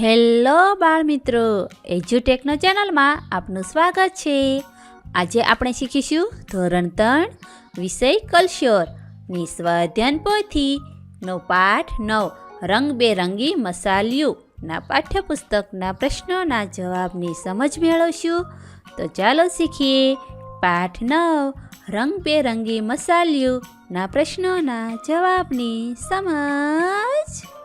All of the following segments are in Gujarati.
હેલો બાળ મિત્રો એજ્યુટેકનો ચેનલમાં આપનું સ્વાગત છે. આજે આપણે શીખીશું ધોરણ ત્રણ, વિષય કલ્ચરની સ્વાધ્યાન પોથીનો પાઠ નવ, રંગબેરંગી મસાલિયું ના પાઠ્યપુસ્તકના પ્રશ્નોના જવાબની સમજ મેળવશું. તો ચાલો શીખીએ પાઠ નવ, રંગબેરંગી મસાલિયું ના પ્રશ્નોના જવાબની સમજ.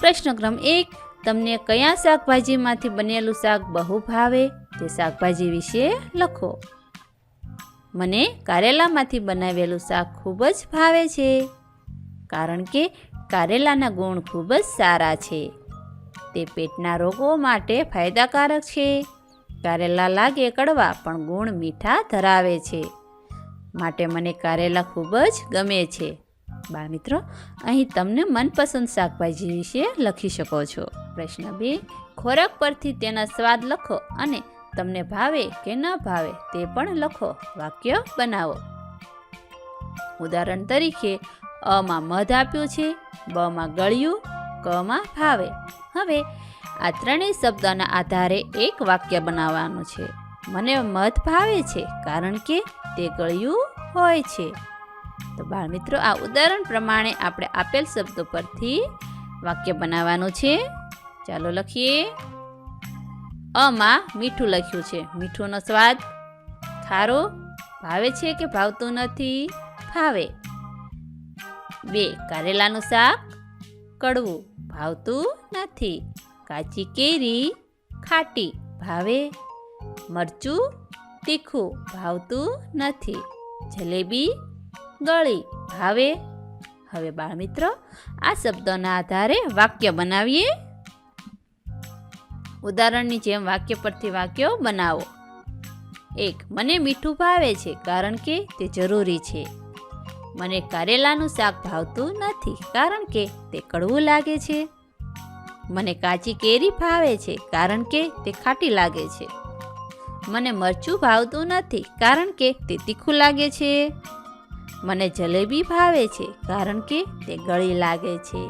પ્રશ્ન ક્રમ એક, તમને કયા શાકભાજીમાંથી બનેલું શાક બહુ ભાવે? તે શાકભાજી વિશે લખો. મને કારેલામાંથી બનાવેલું શાક ખૂબ જ ભાવે છે, કારણ કે કારેલાના ગુણ ખૂબ જ સારા છે. તે પેટના રોગો માટે ફાયદાકારક છે. કારેલા લાગે કડવા, પણ ગુણ મીઠા ધરાવે છે. માટે મને કારેલા ખૂબ જ ગમે છે. બાળમિત્રો અહીં તમને મનપસંદ શાકભાજી વિશે લખી શકો છો. પ્રશ્ન બે, ખોરાક પરથી તેના સ્વાદ લખો અને તમને ભાવે કે ન ભાવે તે પણ લખો. વાક્ય બનાવો. ઉદાહરણ તરીકે, અમાં મધ આપ્યું છે, બમાં ગળ્યું, કમાં ભાવે. હવે, આ ત્રણેય શબ્દના આધારે એક વાક્ય બનાવવાનું છે. મને મધ ભાવે છે કારણ કે તે ગળ્યું હોય છે. તો બાળમિત્રો આ ઉદાહરણ પ્રમાણે આપણે આપેલ શબ્દો પરથી વાક્ય બનાવવાનું છે. ચાલો લખીએ. અમાં મીઠું લખ્યું છે. મીઠુંનો સ્વાદ ખારો, ભાવે છે કે ભાવતું નથી? ભાવે. બે, કારેલાનું શાક કડવું, ભાવતું નથી. કાચી કેરી ખાટી, ભાવે. મરચું તીખું, ભાવતું નથી. જલેબી ગળી. ભાવે હવે બાળમિત્ર, આ શબ્દોના આધારે વાક્ય બનાવીએ. ઉદાહરણની જેમ વાક્ય પરથી વાક્યો બનાવો. એક, મને મીઠું ભાવે છે કારણ કે તે જરૂરી છે. મને કારેલાનું શાક ભાવતું નથી કારણ કે તે કડવું લાગે છે. મને કાચી કેરી ભાવે છે કારણ કે તે ખાટી લાગે છે. મને મરચું ભાવતું નથી કારણ કે તે તીખું લાગે છે. મને જલેબી ભાવે છે, કારણ કે તે ગળી લાગે છે.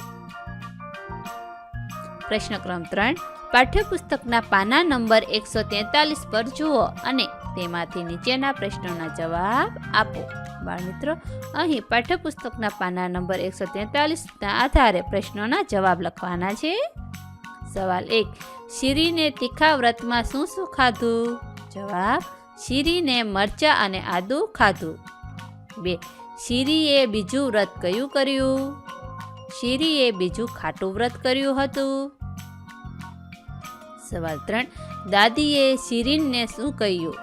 પ્રશ્ન ક્રમ ત્રણ. પાઠ્યપુસ્તકના પાના નંબર એકસો તેતાલીસ પર જુઓ અને તેમાંથી નીચેના પ્રશ્નોના જવાબ આપો. બાળમિત્રો, અહીં પાઠ્યપુસ્તકના પાના નંબર એકસો તેતાલીસના આધારે પ્રશ્નોના જવાબ લખવાના છે. સવાલ એક. શીરીને તીખા વ્રતમાં શું શું ખાધું? જવાબ. શીરીને મરચા અને આદુ ખાધું. બે. શીરીએ બીજું વ્રત કયું કર્યું? શીરીએ બીજું ખાટું વ્રત કર્યું હતું? સવાલ ત્રણ. દાદીએ શિરીનને શું કહ્યું?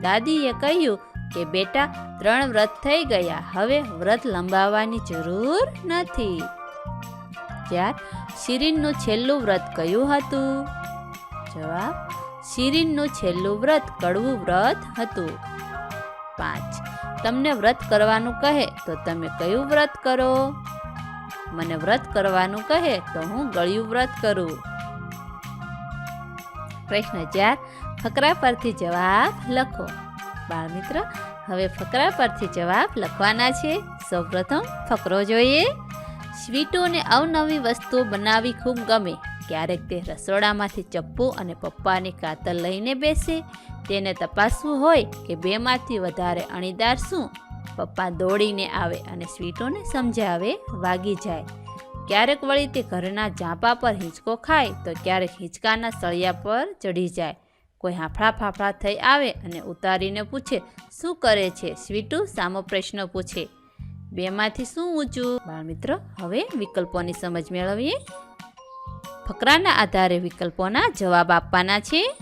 દાદીએ કહ્યું કે, બેટા, ત્રણ વ્રત થઈ ગયા. હવે વ્રત લંબાવવાની જરૂર નથી. ચાર. શિરીનનું છેલ્લું વ્રત કયું હતું? જવાબ. શિરીનનું છેલ્લું વ્રત કડવું વ્રત હતું. પાંચ. તમને વ્રત કરવાનું કહે, તો તમે કયું વ્રત કરો? મને વ્રત કરવાનું કહે, તો હું ગળ્યું વ્રત કરું. પ્રશ્ન ચાર, ફકરા પરથી જવાબ લખો. બાળમિત્ર હવે ફકરા પરથી જવાબ લખવાના છે. સૌપ્રથમ ફકરો જોઈએ. સ્વીટોને અવનવી વસ્તુઓ બનાવવી ખૂબ ગમે. ક્યારેક તે રસોડામાંથી ચપ્પુ અને પપ્પાની કાતર લઈને બેસે. તેને તપાસવું હોય કે બેમાંથી વધારે અણીદાર શું? પપ્પા દોડીને આવે અને સ્વીટોને સમજાવે વાગી જાય. ક્યારેક વળી તે ઘરના ઝાંપા પર હિંચકો ખાય તો ક્યારેક હિંચકાના સળિયા પર ચડી જાય. કોઈ હાંફળા ફાફડા થઈ આવે અને ઉતારીને પૂછે, શું કરે છે? સ્વીટુ સામો પ્રશ્ન પૂછે. બેમાંથી શું ઊંચું? બાળમિત્ર, હવે વિકલ્પોની સમજ મેળવીએ. ફકરાના આધારે વિકલ્પોના જવાબ આપવાના છે.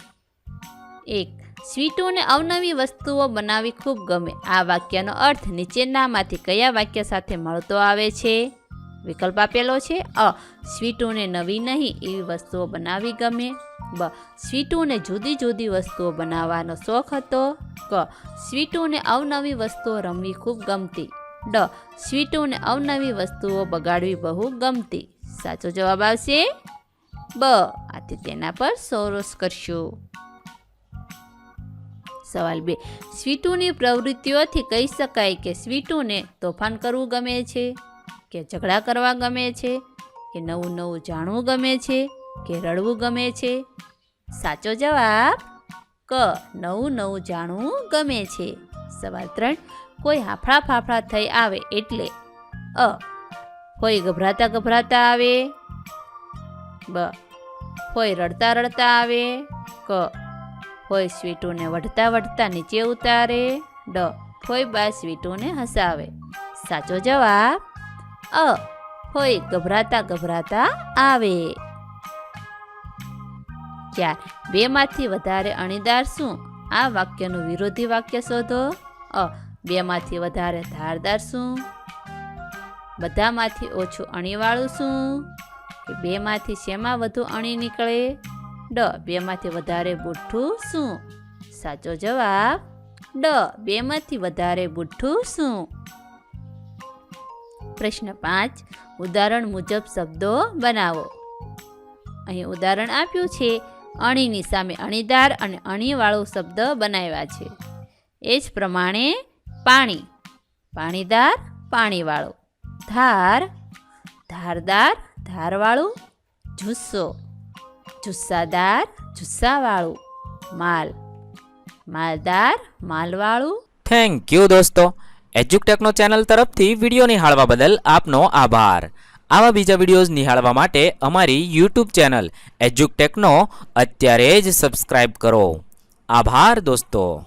એક સ્વીટોને અવનવી વસ્તુઓ બનાવવી ખૂબ ગમે. આ વાક્યનો અર્થ નીચેનામાંથી કયા વાક્ય સાથે મળતો આવે છે? વિકલ્પ આપેલો છે. અ, સ્વીટોને નવી નહીં, એવી વસ્તુઓ બનાવવી ગમે. બ, સ્વીટોને જુદી જુદી વસ્તુઓ બનાવવાનો શોખ હતો. ક, સ્વીટોને અવનવી વસ્તુઓ રમવી ખૂબ ગમતી. ડ, સ્વીટોને અવનવી વસ્તુઓ બગાડવી બહુ ગમતી. સાચો જવાબ આવશે? બ. આથી તેના પર સોરોસ કરશું. સવાલ બે. સ્વીટુની પ્રવૃત્તિઓથી કહી શકાય કે સ્વીટુને તોફાન કરવું ગમે છે, કે ઝઘડા કરવા ગમે છે, કે નવું નવું જાણવું ગમે છે, કે રડવું ગમે છે? સાચો જવાબ ક. નવું નવું જાણવું ગમે છે. સવાલ ત્રણ. કોઈ હાફળા ફાફડા થઈ આવે એટલે અ. કોઈ ગભરાતા ગભરાતા આવે. બ. કોઈ રડતા રડતા આવે, ક. હોય સ્વીટુને વઢતા વઢતા નીચે ઉતારે, ડ. હોય બા સ્વીટુને હસાવે. સાચો જવાબ? અ. હોય ગભરાતા ગભરાતા આવે. ચાર. બેમાંથી વધારે અણીદાર શું? આ વાક્યનું વિરોધી વાક્ય શોધો. અ. બેમાંથી વધારે ધારદાર શું? બધામાંથી ઓછું અણીવાળું શું? કે બેમાંથી શેમાં વધુ અણી નીકળે? ડ, બેમાંથી વધારે બુઠ્ઠું શું? સાચો જવાબ, ડ, બેમાંથી વધારે બુઠ્ઠું શું? પ્રશ્ન પાંચ, ઉદાહરણ મુજબ શબ્દો બનાવો. અહીં ઉદાહરણ આપ્યું છે, અણીની સામે અણીદાર અને અણીવાળો શબ્દ બનાવ્યા છે. એ જ પ્રમાણે પાણી. પાણીદાર, પાણીવાળો. ધાર, ધારદાર ધારવાળું, જુસ્સો. જુસ્સાદાર, જુસ્સાવાળું. માલ. માલદાર, માલવાળું. થેન્ક યુ દોસ્તો. એજ્યુકટેકનો ચેનલ તરફથી વીડિયો નિહાળવા બદલ આપનો આભાર. આવા બીજા વિડીયોઝ નિહાળવા માટે અમારી યુટ્યુબ ચેનલ એજ્યુકટેકનો અત્યારે જ સબસ્ક્રાઇબ કરો. આભાર, દોસ્તો.